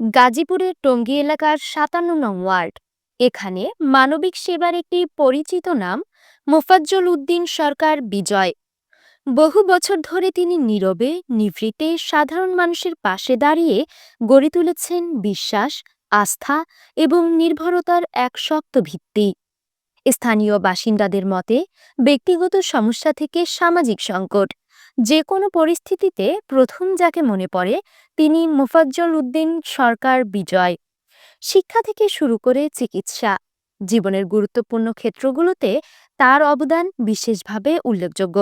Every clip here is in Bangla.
গাজীপুরের টঙ্গী এলাকার সাতান্ন নং ওয়ার্ড। এখানে মানবিক সেবার একটি পরিচিত নাম মোফাজ্জল উদ্দিন সরকার বিজয়। বহু বছর ধরে তিনি নীরবে, নিভৃতে, সাধারণ মানুষের পাশে দাঁড়িয়ে গড়ে তুলেছেন বিশ্বাস, আস্থা এবং নির্ভরতার এক শক্ত ভিত্তি। স্থানীয় বাসিন্দাদের মতে ব্যক্তিগত সমস্যা থেকে সামাজিক সংকট যে কোনো পরিস্থিতিতে প্রথম যাকে মনে পড়ে, তিনি মোফাজ্জল উদ্দিন সরকার বিজয়। শিক্ষা থেকে শুরু করে চিকিৎসা, জীবনের গুরুত্বপূর্ণ ক্ষেত্রগুলোতে তার অবদান বিশেষভাবে উল্লেখযোগ্য।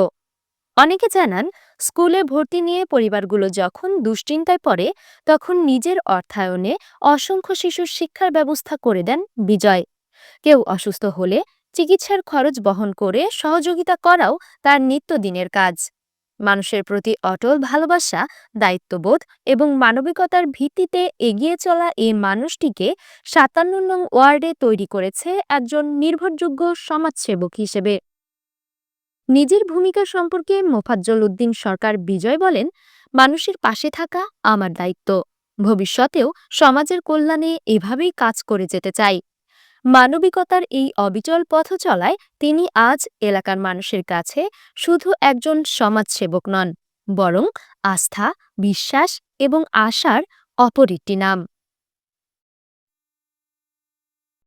অনেকে জানান, স্কুলে ভর্তি নিয়ে পরিবারগুলো যখন দুশ্চিন্তায় পড়ে, তখন নিজের অর্থায়নে অসংখ্য শিশুর শিক্ষার ব্যবস্থা করে দেন বিজয়। কেউ অসুস্থ হলে চিকিৎসার খরচ বহন করে সহযোগিতা করাও তার নিত্যদিনের কাজ। মানুষের প্রতি অটল ভালোবাসা, দায়িত্ববোধ এবং মানবিকতার ভিত্তিতে এগিয়ে চলা এই মানুষটিকে সাতান্ন নং ওয়ার্ডে তৈরি করেছে একজন নির্ভরযোগ্য সমাজসেবক হিসেবে। নিজের ভূমিকা সম্পর্কে মোফাজ্জল উদ্দিন সরকার বিজয় বলেন, মানুষের পাশে থাকা আমার দায়িত্ব। ভবিষ্যতেও সমাজের কল্যাণে এভাবেই কাজ করে যেতে চাই। মানবিকতার এই অবিচল পথ চলায় তিনি আজ এলাকার মানুষের কাছে শুধু একজন সমাজসেবক নন, বরং আস্থা, বিশ্বাস এবং আশার অপর একটি নাম।